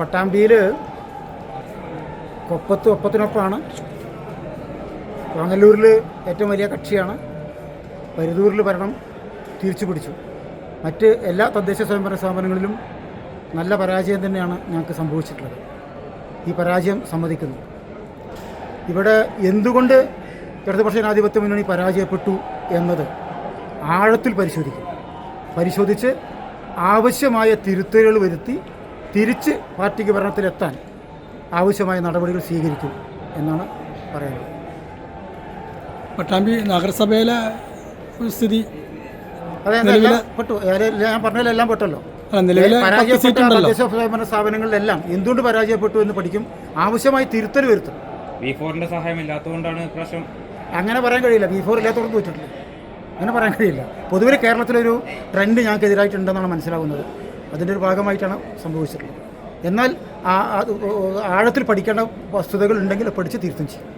പട്ടാമ്പിയിൽ കൊപ്പത്ത് ഒപ്പത്തിനൊപ്പമാണ്. വാങ്ങല്ലൂരിൽ ഏറ്റവും വലിയ കക്ഷിയാണ്. പരുതൂരിൽ ഭരണം തിരിച്ചു പിടിച്ചു. മറ്റ് എല്ലാ തദ്ദേശ സ്വയംഭരണ സ്ഥാപനങ്ങളിലും നല്ല പരാജയം തന്നെയാണ് ഞങ്ങൾക്ക് സംഭവിച്ചിട്ടുള്ളത്. ഈ പരാജയം സമ്മതിക്കുന്നു. ഇവിടെ എന്തുകൊണ്ട് ഇടതുപക്ഷ ജനാധിപത്യ മുന്നണി പരാജയപ്പെട്ടു എന്നത് ആഴത്തിൽ പരിശോധിക്കും. പരിശോധിച്ച് ആവശ്യമായ തിരുത്തലുകൾ വരുത്തി തിരിച്ച് പാർട്ടിക്ക് ഭരണത്തിലെത്താൻ ആവശ്യമായ നടപടികൾ സ്വീകരിക്കും എന്നാണ് പറയുന്നത്. പട്ടാമ്പി നഗരസഭയിലെ സ്ഥിതി അതെ പെട്ടു. ഞാൻ പറഞ്ഞതിലെല്ലാം പെട്ടല്ലോ. പരാജയപ്പെട്ട സീറ്റുണ്ടല്ലോ തദ്ദേശ സ്വയംഭരണ സ്ഥാപനങ്ങളിലെല്ലാം എന്തുകൊണ്ട് പരാജയപ്പെട്ടു എന്ന് പഠിക്കും. ആവശ്യമായി തിരുത്തൽ വരുത്തും. ഫോറിന്റെ സഹായം ഇല്ലാത്തതുകൊണ്ടാണ് ഇപ്രാവശ്യം അങ്ങനെ പറയാൻ കഴിയില്ല. ബി ഫോർ ഇല്ലാത്തവർക്ക് തോറ്റിട്ടില്ല. അങ്ങനെ പറയാൻ കഴിയില്ല. പൊതുവെ കേരളത്തിലൊരു ട്രെൻഡ് ഞങ്ങൾക്ക് എതിരായിട്ടുണ്ടെന്നാണ് മനസ്സിലാവുന്നത് അതിന്റെ ഒരു ഭാഗമായിട്ടാണ് സംഭവിച്ചിട്ടുള്ളത്. എന്നാൽ ആ- ആഴത്തിൽ പഠിക്കേണ്ട വസ്തുതകൾ ഉണ്ടെങ്കിൽ പഠിച്ച് തീർത്തും ചെയ്യും.